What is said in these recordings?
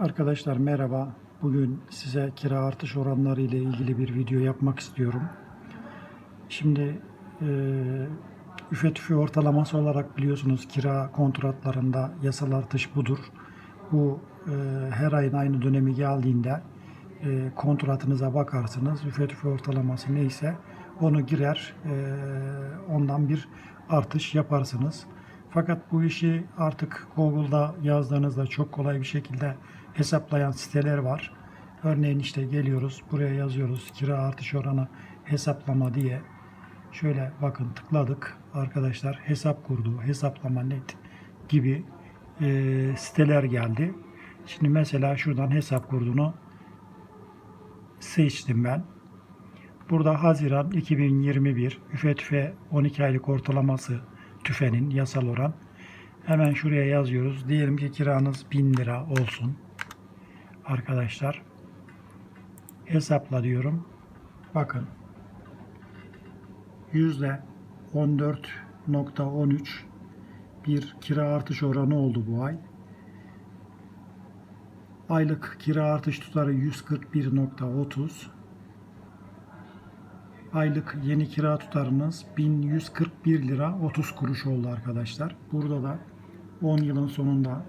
Arkadaşlar merhaba. Bugün size kira artış oranları ile ilgili bir video yapmak istiyorum. Şimdi e, üfe tüfe ortalaması olarak biliyorsunuz kira kontratlarında yasal artış budur. Bu e, her ayın aynı dönemi geldiğinde e, kontratınıza bakarsınız. Üfe tüfe ortalaması neyse onu girer e, ondan bir artış yaparsınız. Fakat bu işi artık Google'da yazdığınızda çok kolay bir şekilde hesaplayan siteler var. Örneğin işte geliyoruz buraya yazıyoruz kira artış oranı hesaplama diye. Şöyle bakın tıkladık arkadaşlar hesap kurdu hesaplama net gibi e, siteler geldi. Şimdi mesela şuradan hesap kurduğunu seçtim ben. Burada Haziran 2021 üfe tüfe 12 aylık ortalaması tüfenin yasal oran. Hemen şuraya yazıyoruz. Diyelim ki kiranız 1000 lira olsun. Arkadaşlar hesapla diyorum. Bakın yüzde 14.13 bir kira artış oranı oldu bu ay. Aylık kira artış tutarı 141.30 aylık yeni kira tutarınız 1141 lira 30 kuruş oldu arkadaşlar. Burada da 10 yılın sonunda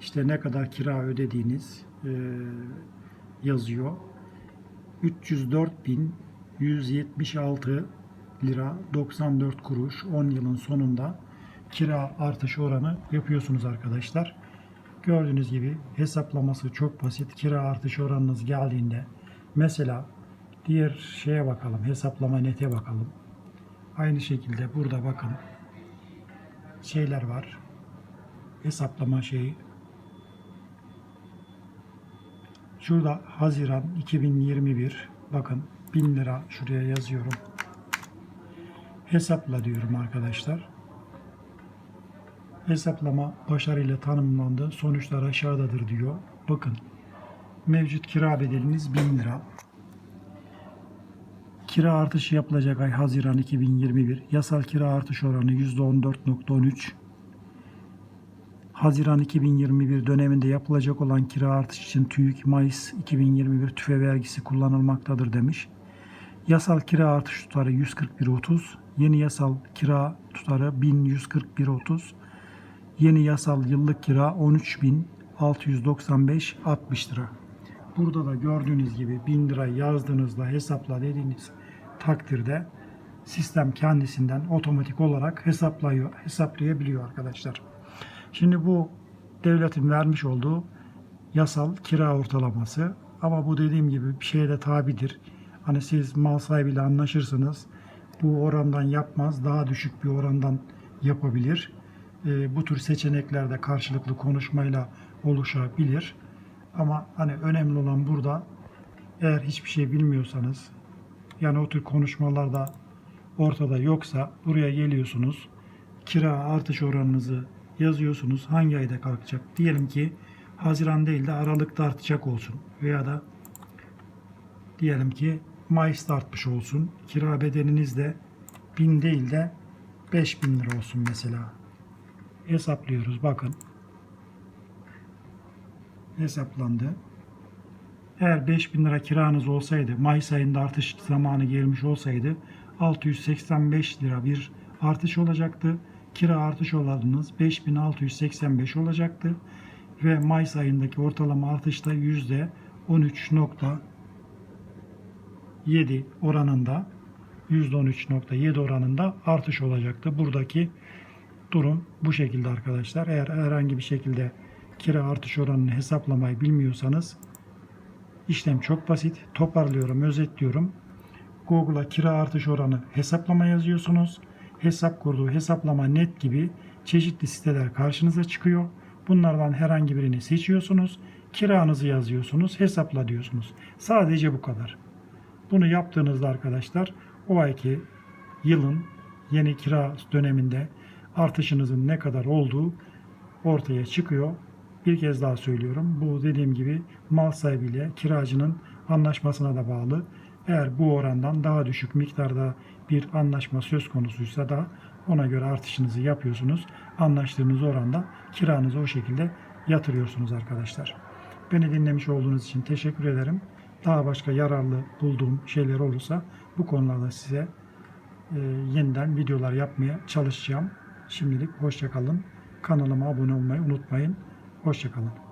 işte ne kadar kira ödediğiniz e, yazıyor. 304.176 lira 94 kuruş 10 yılın sonunda kira artış oranı yapıyorsunuz arkadaşlar. Gördüğünüz gibi hesaplaması çok basit. Kira artış oranınız geldiğinde mesela Diğer şeye bakalım. Hesaplama nete bakalım. Aynı şekilde burada bakın. Şeyler var. Hesaplama şeyi. Şurada Haziran 2021. Bakın 1000 lira şuraya yazıyorum. Hesapla diyorum arkadaşlar. Hesaplama başarıyla tanımlandı. Sonuçlar aşağıdadır diyor. Bakın. Mevcut kira bedeliniz 1000 lira. Kira artışı yapılacak ay Haziran 2021. Yasal kira artış oranı %14.13. Haziran 2021 döneminde yapılacak olan kira artış için TÜİK Mayıs 2021 tüfe vergisi kullanılmaktadır demiş. Yasal kira artış tutarı 141.30. Yeni yasal kira tutarı 1141.30. Yeni yasal yıllık kira 13.695.60 lira. Burada da gördüğünüz gibi 1000 lira yazdığınızda hesapla dediğiniz takdirde sistem kendisinden otomatik olarak hesaplıyor, hesaplayabiliyor arkadaşlar. Şimdi bu devletin vermiş olduğu yasal kira ortalaması ama bu dediğim gibi bir şeye de tabidir. Hani siz mal sahibiyle anlaşırsınız. Bu orandan yapmaz. Daha düşük bir orandan yapabilir. E, bu tür seçeneklerde karşılıklı konuşmayla oluşabilir. Ama hani önemli olan burada eğer hiçbir şey bilmiyorsanız yani o tür konuşmalarda ortada yoksa buraya geliyorsunuz. Kira artış oranınızı yazıyorsunuz. Hangi ayda kalkacak? Diyelim ki Haziran değil de Aralık'ta artacak olsun. Veya da diyelim ki Mayıs'ta artmış olsun. Kira bedeliniz de 1000 değil de 5000 lira olsun mesela. Hesaplıyoruz. Bakın. Hesaplandı. Eğer 5000 lira kiranız olsaydı, Mayıs ayında artış zamanı gelmiş olsaydı 685 lira bir artış olacaktı. Kira artış oranınız 5685 olacaktı. Ve Mayıs ayındaki ortalama artışta %13.7 oranında %13.7 oranında artış olacaktı. Buradaki durum bu şekilde arkadaşlar. Eğer herhangi bir şekilde kira artış oranını hesaplamayı bilmiyorsanız İşlem çok basit. Toparlıyorum, özetliyorum. Google'a kira artış oranı hesaplama yazıyorsunuz. Hesap kurduğu hesaplama net gibi çeşitli siteler karşınıza çıkıyor. Bunlardan herhangi birini seçiyorsunuz. Kiranızı yazıyorsunuz. Hesapla diyorsunuz. Sadece bu kadar. Bunu yaptığınızda arkadaşlar o ayki yılın yeni kira döneminde artışınızın ne kadar olduğu ortaya çıkıyor. Bir kez daha söylüyorum. Bu dediğim gibi mal sahibiyle kiracının anlaşmasına da bağlı. Eğer bu orandan daha düşük miktarda bir anlaşma söz konusuysa da ona göre artışınızı yapıyorsunuz. Anlaştığınız oranda kiranızı o şekilde yatırıyorsunuz arkadaşlar. Beni dinlemiş olduğunuz için teşekkür ederim. Daha başka yararlı bulduğum şeyler olursa bu konularda size e, yeniden videolar yapmaya çalışacağım. Şimdilik hoşçakalın. Kanalıma abone olmayı unutmayın. Hoşçakalın.